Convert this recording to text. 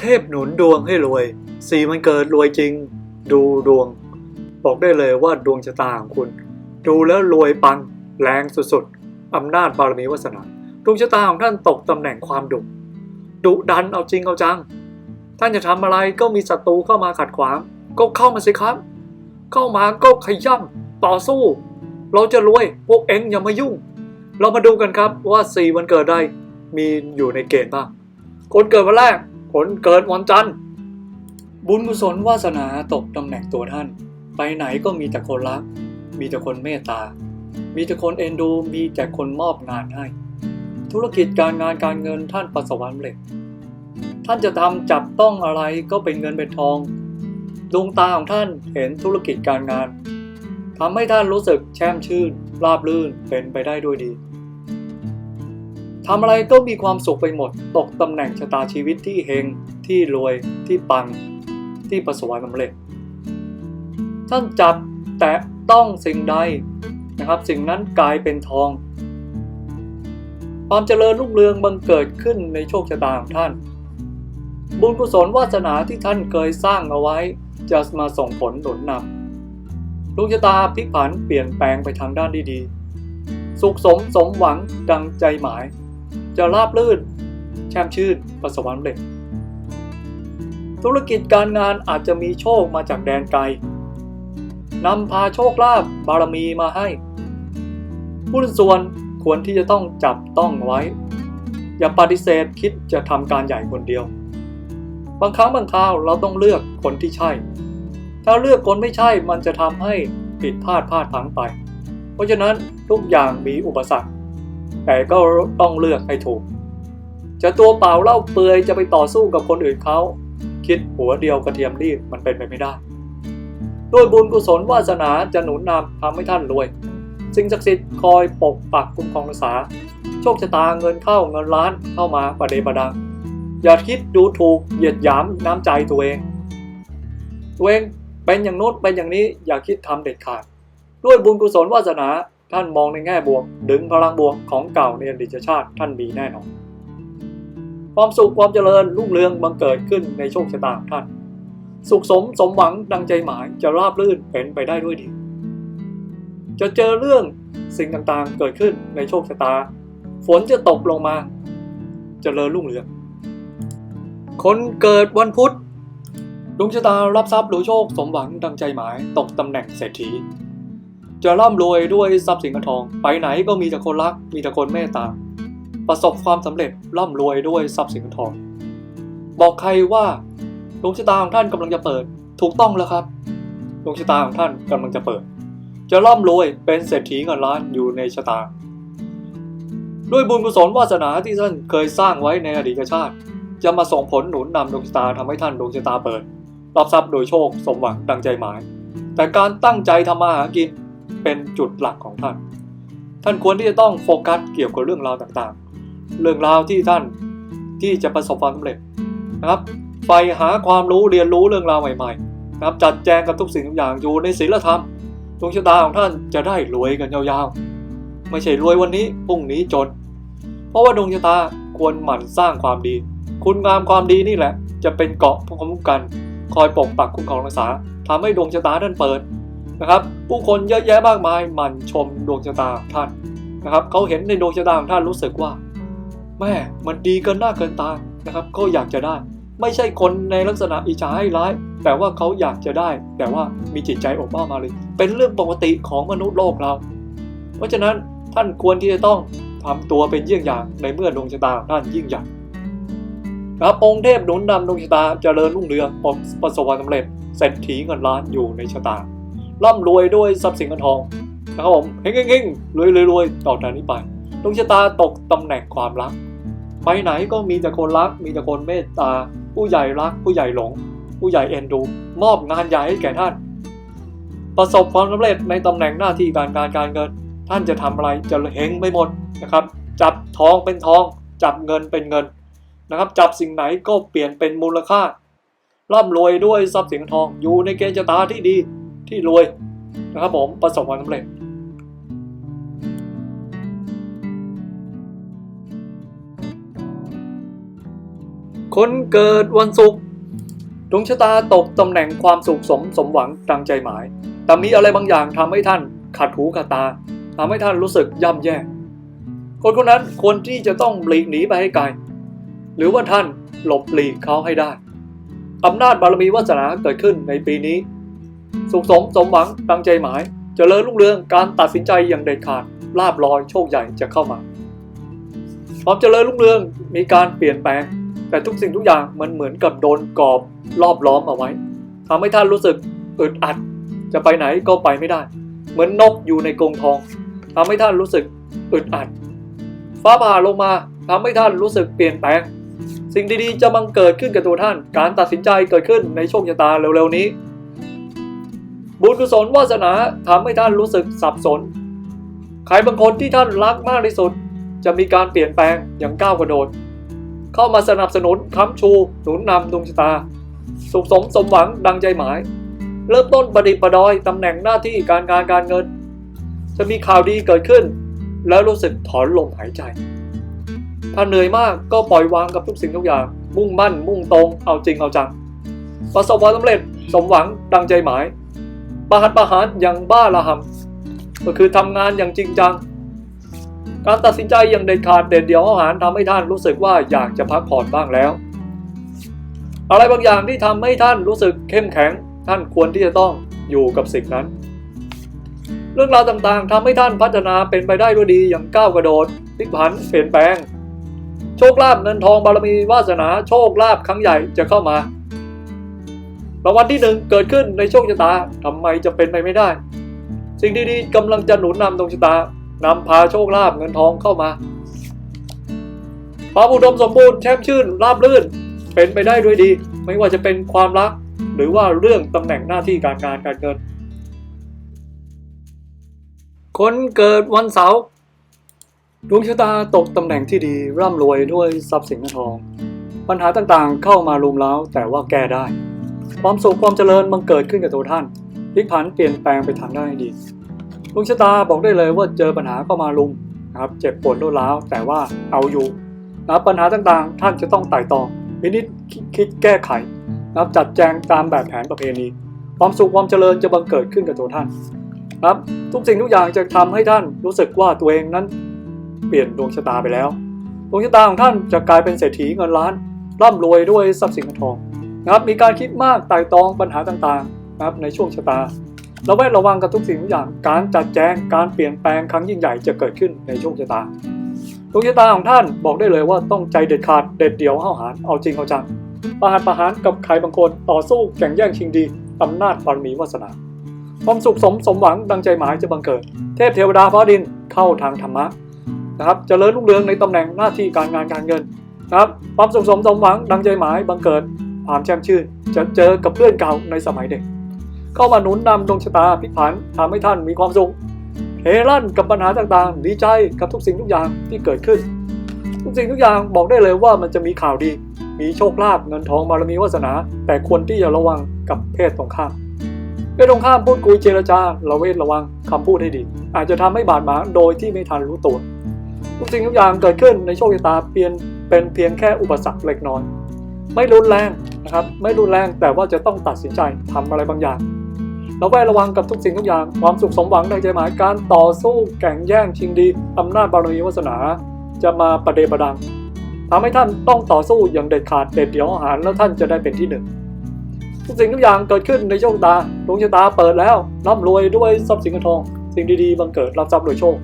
เทพหนุนดวงให้รวย สีมันเกิดรวยจริง ดูดวง บอกได้เลยว่าดวงชะตาของคุณ ดูแล้วรวยปัง แรงสุดๆอำนาจบารมีวาสนาดวงชะตาของท่านตกตำแหน่งความดุดุดันเอาจริงเอาจัง ท่านจะทำอะไรก็มีศัตรูเข้ามาขัดขวาง ก็เข้ามาสิครับ เข้ามาก็ขย่ำต่อสู้ เราจะรวยพวกเอ็งอย่ามายุ่ง เรามาดูกันครับว่าสี่วันเกิดใดมีอยู่ในเกณฑ์บ้างคนเกิดวันแรก คนเกิดวันจันทร์ บุญกุศลวาสนาตกตำแหน่งตัวท่าน ไปไหนก็มีแต่คนรัก มีแต่คนเมตตา มีแต่คนเอ็นดู มีแต่คนมอบงานให้ ธุรกิจการงานการเงินท่านประสบความสำเร็จ ท่านจะทำจับต้องอะไรก็เป็นเงินเป็นทอง ดวงตาของท่านเห็นธุรกิจการงานทำให้ท่านรู้สึกแช่มชื่น ราบรื่นเป็นไปได้ด้วยดี ทำอะไรก็มีความสุขไปหมด ตกตำแหน่งชะตาชีวิตที่เฮง ที่รวย ที่ปัง ที่ประสบความสำเร็จ ท่านจับแตะต้องสิ่งใดนะครับ สิ่งนั้นกลายเป็นทอง ความเจริญรุ่งเรืองบังเกิดขึ้นในโชคชะตาของท่าน บุญกุศลวาสนาที่ท่านเคยสร้างเอาไว้ จะมาส่งผลหนุนนำดวงชะตาพลิกผันเปลี่ยนแปลงไปทางด้านดีดีสุขสมสมหวังดังใจหมาย จะราบรื่น แช่มชื่นประสบความสำเร็จ ธุรกิจการงานอาจจะมีโชคมาจากแดนไกลนำพาโชคลาภบารมีมาให้ผู้ส่วนควรที่จะต้องจับต้องไว้ อย่าปฏิเสธคิดจะทำการใหญ่คนเดียว บางครั้งบางคราวเราต้องเลือกคนที่ใช่ ถ้าเลือกคนไม่ใช่มันจะทำให้ผิดพลาดพลาดพลั้งไป เพราะฉะนั้นทุกอย่างมีอุปสรรค แต่ก็ต้องเลือกให้ถูก จะตัวเปล่าเล่าเปลือยจะไปต่อสู้กับคนอื่นเขา คิดหัวเดียวกระเทียมรีบมันเป็นไปไม่ได้ด้วยบุญกุศลวาสนาจะหนุนนำทำให้ท่านรวย สิ่งศักดิ์สิทธิ์คอยปกปักคุ้มครองรักษา โชคชะตาเงินเข้าเงินล้านเข้ามาประเดประดัง อย่าคิดดูถูกเหยียดหยามน้ำใจตัวเอง ตัวเองเป็นอย่างโน้นเป็นอย่างนี้อย่าคิดทำเด็ดขาด ด้วยบุญกุศลวาสนา ท่านมองในแง่บวก ดึงพลังบวกของเก่าในอดีตชาติท่านมีแน่นอน ความสุขความเจริญรุ่งเรืองบังเกิดขึ้นในโชคชะตาของท่าน สุขสมสมหวังดังใจหมายจะราบรื่นเป็นไปได้ด้วยดี จะเจอเรื่องสิ่งต่างๆเกิดขึ้นในโชคชะตา ฝนจะตกลงมาจเจริญรุ่งเรือง คนเกิดวันพุธดวงชะตารับทรัพย์หรือโชคสมหวังดังใจหมายตกตำแหน่งเศรษฐี จะร่ำรวยด้วยทรัพย์สินเงินทอง ไปไหนก็มีแต่คนรัก มีแต่คนเมตตา ประสบความสำเร็จร่ำรวยด้วยทรัพย์สินเงินทอง บอกใครว่าดวงชะตาของท่านกำลังจะเปิด ถูกต้องแล้วครับดวงชะตาของท่านกำลังจะเปิด จะร่ำรวยเป็นเศรษฐีเงินล้านอยู่ในชะตา ด้วยบุญกุศลวาสนาที่ท่านเคยสร้างไว้ในอดีตชาติ จะมาส่งผลหนุนนำดวงชะตาทำให้ท่านดวงชะตาเปิดรับทรัพย์โดยโชคสมหวังดังใจหมาย แต่การตั้งใจทำมาหากิน เป็นจุดหลักของท่าน ท่านควรที่จะต้องโฟกัสเกี่ยวกับเรื่องราวต่างๆ เรื่องราวที่ท่านที่จะประสบความสำเร็จนะครับใฝ่หาความรู้เรียนรู้เรื่องราวใหม่ๆนะครับจัดแจงกับทุกสิ่งทุกอย่างอยู่ในศีลธรรมดวงชะตาของท่านจะได้รวยกันยาวๆ ไม่ใช่รวยวันนี้พรุ่งนี้จน เพราะว่าดวงชะตาควรหมั่นสร้างความดี คุณงามความดีนี่แหละ จะเป็นเกาะคุ้มกัน คอยปกปักคุ้มครองรักษาทำให้ดวงชะตาท่านเปิด นะครับผู้คนเยอะแยะมากมายหมั่นชมดวงชะตาของท่านนะครับเขาเห็นในดวงชะตาของท่านรู้สึกว่า แม่มันดีเกินหน้าเกินตานะครับก็อยากจะได้ ไม่ใช่คนในลักษณะอิจฉาให้ร้าย แต่ว่าเขาอยากจะได้ แต่ว่ามีจิตใจอบอ้อมมาเลย เป็นเรื่องปกติของมนุษย์โลกเรา เพราะฉะนั้นท่านควรที่จะต้องทำตัวเป็นเยี่ยงอย่างในเมื่อดวงชะตาท่านยิ่งใหญ่ครับองค์เทพหนุนนำดวงชะตาเจริญรุ่งเรืองประสบความสำเร็จเศรษฐีเงินล้านอยู่ในชะตา ร่ำรวยด้วยทรัพย์สินเงินทองนะครับผมเฮงเฮงรวยรวยรวยต่อจากนี้ไปดวงชะตาตกตำแหน่งความรัก ไปไหนก็มีแต่คนรัก มีแต่คนเมตตา ผู้ใหญ่รัก ผู้ใหญ่หลง ผู้ใหญ่เอ็นดู มอบงานใหญ่ให้แก่ท่าน ประสบความสำเร็จในตำแหน่งหน้าที่การการการเงิน ท่านจะทำอะไรจะเฮงไม่หมดนะครับ จับทองเป็นทอง จับเงินเป็นเงินนะครับ จับสิ่งไหนก็เปลี่ยนเป็นมูลค่าร่ำรวยด้วยทรัพย์สินทอง อยู่ในเกณฑ์ชะตาที่ดี ที่รวยนะครับผมประสบความสำเร็จคนเกิดวันศุกร์ดวงชะตาตกตำแหน่งความสุขสมสมหวังดังใจหมาย แต่มีอะไรบางอย่างทำให้ท่านขัดหูขัดตาทำให้ท่านรู้สึกย่ำแย่ คนคนนั้นควรที่จะต้องหลีกหนีไปให้ไกล หรือว่าท่านหลบหลีกเขาให้ได้อำนาจบารมีวาสนาเกิดขึ้นในปีนี้ สุขสมสมหวังดังใจหมายเจริญรุ่งเรืองการตัดสินใจอย่างเด็ดขาดลาบลอยโชคใหญ่จะเข้ามาความเจริญรุ่งเรืองมีการเปลี่ยนแปลง แต่ทุกสิ่งทุกอย่างมันเหมือนกับโดนกรอบรอบล้อมเอาไว้ทำให้ท่านรู้สึกอึดอัด จะไปไหนก็ไปไม่ได้ เหมือนนกอยู่ในกรงทองทำให้ท่านรู้สึกอึดอัด ฟ้าผ่าลงมาทำให้ท่านรู้สึกเปลี่ยนแปลง สิ่งดีๆจะบังเกิดขึ้นกับตัวท่าน การตัดสินใจเกิดขึ้นในโชคชะตาเร็วๆนี้ บุญกุศลวาสนาทำให้ท่านรู้สึกสับสน ใครบางคนที่ท่านรักมากที่สุด จะมีการเปลี่ยนแปลงอย่างก้าวกระโดด เข้ามาสนับสนุนค้ำชูหนุนนำดวงชะตา สุขสมสมหวังดังใจหมาย เริ่มต้นประดิษฐ์ประดอยตำแหน่งหน้าที่การงานการเงิน จะมีข่าวดีเกิดขึ้น แล้วรู้สึกถอนลมหายใจ ถ้าเหนื่อยมากก็ปล่อยวางกับทุกสิ่งทุกอย่าง มุ่งมั่น มุ่งตรงเอาจริงเอาจังประสบความสำเร็จสมหวังดังใจหมาย ประหัตประหารอย่างบ้าระหำก็คือทำงานอย่างจริงจัง การตัดสินใจอย่างเด็ดขาดเด็ดเดี่ยวอาหารทำให้ท่านรู้สึกว่าอยากจะพักผ่อนบ้างแล้ว อะไรบางอย่างที่ทำให้ท่านรู้สึกเข้มแข็ง ท่านควรที่จะต้องอยู่กับสิ่งนั้น เรื่องราวต่างๆทำให้ท่านพัฒนาเป็นไปได้ด้วยดีอย่างก้าวกระโดดพลิกผันเปลี่ยนแปลง โชคลาภเงินทองบารมีวาสนาโชคลาภครั้งใหญ่จะเข้ามา รางวัลที่หนึ่งเกิดขึ้นในโชคชะตาทำไมจะเป็นไปไม่ได้ สิ่งดีๆกำลังจะหนุนนำดวงชะตานำพาโชคลาภเงินทองเข้ามาความอุดมสมบูรณ์แช่มชื่นราบรื่น เป็นไปได้ด้วยดี ไม่ว่าจะเป็นความรัก หรือว่าเรื่องตำแหน่งหน้าที่การงานการเงิน คนเกิดวันเสาร์ดวงชะตาตกตำแหน่งที่ดีร่ำรวยด้วยทรัพย์สินเงินทอง ปัญหาต่างๆเข้ามารุมเร้าแต่ว่าแก้ได้ ความสุขความเจริญมันเกิดขึ้นกับตัวท่านพลิกผันเปลี่ยนแปลงไปทางได้านดีดวงชะตาบอกได้เลยว่าเจอปัญหาเข้ามาลุมนะครับเจ็บปวดรวดร้าวแต่ว่าเอาอยู่นะปัญหาต่างๆ ท่านจะต้องไต่ตองวินิจคิดแก้ไขนะครับจัดแจงตามแบบแผนประเพณี ความสุขความเจริญจะบังเกิดขึ้นกับตัวท่านนะครับทุกสิ่งทุกอย่างจะทำให้ท่านรู้สึกว่าตัวเองนั้น เปลี่ยนดวงชะตาไปแล้ว ดวงชะตาของท่านจะกลายเป็นเศรษฐีเงินล้านร่ำรวยด้วยทรัพย์สินเงินทอง นะครับมีการคิดมากไต่ตองปัญหาต่างๆนะครับในช่วงชะตาระแวดระวังกับทุกสิ่งทุกอย่างการจัดแจงการเปลี่ยนแปลงครั้งยิ่งใหญ่จะเกิดขึ้นในช่วงชะตาดวงชะตาของท่านบอกได้เลยว่าต้องใจเด็ดขาดเด็ดเดี่ยวห้าวหาญเอาจริงเอาจังประหารประหารกับใครบางคนต่อสู้แข่งแย่งชิงดีอำนาจบารมีวาสนาความสุขสมสมหวังดังใจหมายจะบังเกิด เทพเทวดาฟ้าดินเข้าทางธรรมะนะครับจเจริญรุ่งเรืองในตำแหน่งหน้าที่การงานการเงินนะครับความสุขสมสมหวังดังใจหมายบังเกิด ความแช่มชื่น จะเจอกับเพื่อนเก่าในสมัยเด็ก เข้ามาหนุนนำดวงชะตาพลิกผันทำให้ท่านมีความสุขเฮลั่นกับปัญหาต่างๆ ดีใจกับทุกสิ่งทุกอย่างที่เกิดขึ้น ทุกสิ่งทุกอย่างบอกได้เลยว่ามันจะมีข่าวดี มีโชคลาภเงินทองบารมีวาสนา แต่ควรที่จะระวังกับเพศตรงข้ามเพศตรงข้ามพูดคุยเจรจาระเวทระวังคำพูดให้ดี อาจจะทำให้บาดหมางโดยที่ไม่ทันรู้ตัวทุกสิ่งทุกอย่างเกิดขึ้นในโชคชะตาเปลี่ยนเป็นเพียงแค่อุปสรรคเล็กน้อย ไม่รุนแรงนะครับไม่รุนแรงแต่ว่าจะต้องตัดสินใจทำอะไรบางอย่างเราแวดระวังกับทุกสิ่งทุกอย่าง ความสุขสมหวังในใจหมายการต่อสู้แข่งแย่งชิงดีอำนาจบารมีวาสนา จะมาประเดประดังทำให้ท่านต้องต่อสู้อย่างเด็ดขาดเด็ดเดี่ยวอาหารแล้วท่านจะได้เป็นที่หนึ่งทุกสิ่งทุกอย่างเกิดขึ้นในโชคตาดวงชะตาเปิดแล้วร่ำรวยด้วยทรัพย์สินเงินทอง สิ่งดีๆบังเกิดรับทรัพย์โดยโชค